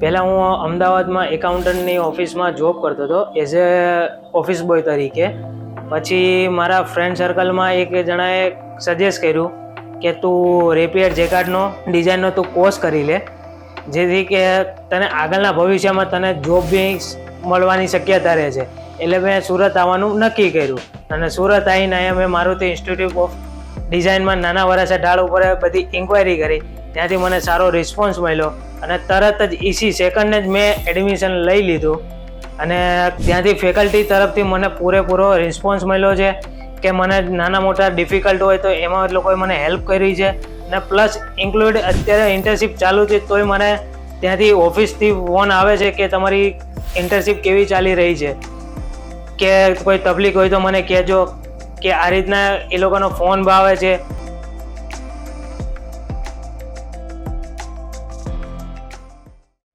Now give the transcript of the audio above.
પહેલાં હું અમદાવાદમાં એકાઉન્ટન્ટની ઓફિસમાં જોબ કરતો હતો એઝ એ ઓફિસ બોય તરીકે. પછી મારા ફ્રેન્ડ સર્કલમાં એક જણાએ સજેસ્ટ કર્યું કે તું રેપિયર જેકાર્ડનો ડિઝાઇનનો તું કોર્સ કરી લે, જેથી કે તને આગળના ભવિષ્યમાં તને જોબ બી મળવાની શક્યતા રહે છે. એટલે મેં સુરત આવવાનું નક્કી કર્યું. અને સુરત આવીને અહીંયા મેં મારુતિ ઇન્સ્ટિટ્યૂટ ઓફ ડિઝાઇનમાં નાના વરાછા ઢાળ ઉપર બધી ઇન્ક્વાયરી કરી. ત્યાંથી મને સારો રિસ્પોન્સ મળ્યો. અને તરત જ ઈસી સેકન્ડને જ મેં એડમિશન લઈ લીધું. અને ત્યાંથી ફેકલ્ટી તરફથી મને પૂરેપૂરો રિસ્પોન્સ મળ્યો છે કે મને નાના મોટા ડિફિકલ્ટ હોય તો એમાં લોકોએ મને હેલ્પ કરી છે. અને પ્લસ ઇન્ક્લુડ અત્યારે ઇન્ટર્નશીપ ચાલુ છે તોય મને ત્યાંથી ઓફિસથી ફોન આવે છે કે તમારી ઇન્ટર્નશીપ કેવી ચાલી રહી છે. કે કોઈ તકલીફ હોય તો મને કહેજો કે આ રીતના એ લોકોનો ફોન આવે છે.